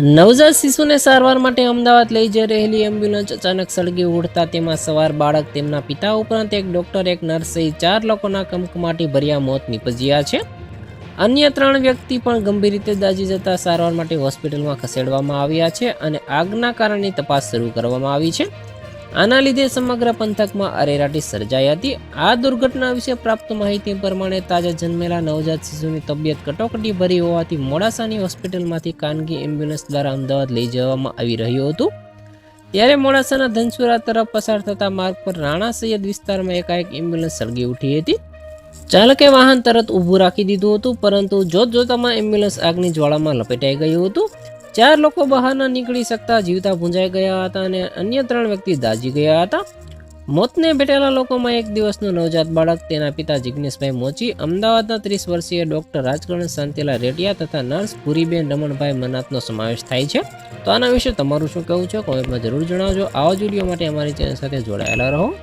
નવજાત શિશુને સારવાર માટે અમદાવાદ લઈ જઈ રહેલી એમ્બ્યુલન્સ અચાનક સળગી ઉડતા તેમાં સવાર બાળક તેમના પિતા ઉપરાંત એક ડોક્ટર, એક નર્સ સહિત ચાર લોકોના કમકમાટી ભર્યા મોત નીપજ્યા છે. અન્ય ત્રણ વ્યક્તિ પણ ગંભીર રીતે દાઝી જતા સારવાર માટે હોસ્પિટલમાં ખસેડવામાં આવ્યા છે અને આગના કારણની તપાસ શરૂ કરવામાં આવી છે. આના લીધે સમગ્ર પંથકમાં અરેરાટી સર્જાઈ હતી. આ દુર્ઘટના વિશે પ્રાપ્ત માહિતી પ્રમાણે તાજા જન્મેલા નવજાત શિશુની તબિયત કટોકટી ભરી હોવાથી મોડાસાની હોસ્પિટલમાંથી ખાનગી એમ્બ્યુલન્સ દ્વારા અમદાવાદ લઈ જવામાં આવી રહ્યું હતું. ત્યારે મોડાસાના ધનસુરા તરફ પસાર થતા માર્ગ પર રાણા સૈયદ વિસ્તારમાં એકાએક એમ્બ્યુલન્સ સળગી ઉઠી હતી. ચાલકે વાહન તરત ઊભું રાખી દીધું હતું, પરંતુ જોત જોતામાં એમ્બ્યુલન્સ આગની જ્વાળામાં લપેટાઈ ગયું હતું. ચાર લોકો બહાર ન નીકળી શકતા જીવતા ભૂંજાઈ ગયા હતા અને અન્ય ત્રણ વ્યક્તિ દાઝી ગયા હતા. મોતને ભેટેલા લોકોમાં એક દિવસનું નવજાત બાળક, તેના પિતા જિજ્ઞેશભાઈ મોચી, અમદાવાદના ત્રીસ વર્ષીય ડોક્ટર રાજકરણ શાંતિલા રેટિયા તથા નર્સ પુરીબેન રમણભાઈ મનાતનો સમાવેશ થાય છે. તો આના વિશે તમારું શું કહેવું છે? કોમેન્ટમાં જરૂર જણાવજો. આવા જ વીડિયો માટે અમારી ચેનલ સાથે જોડાયેલા રહો.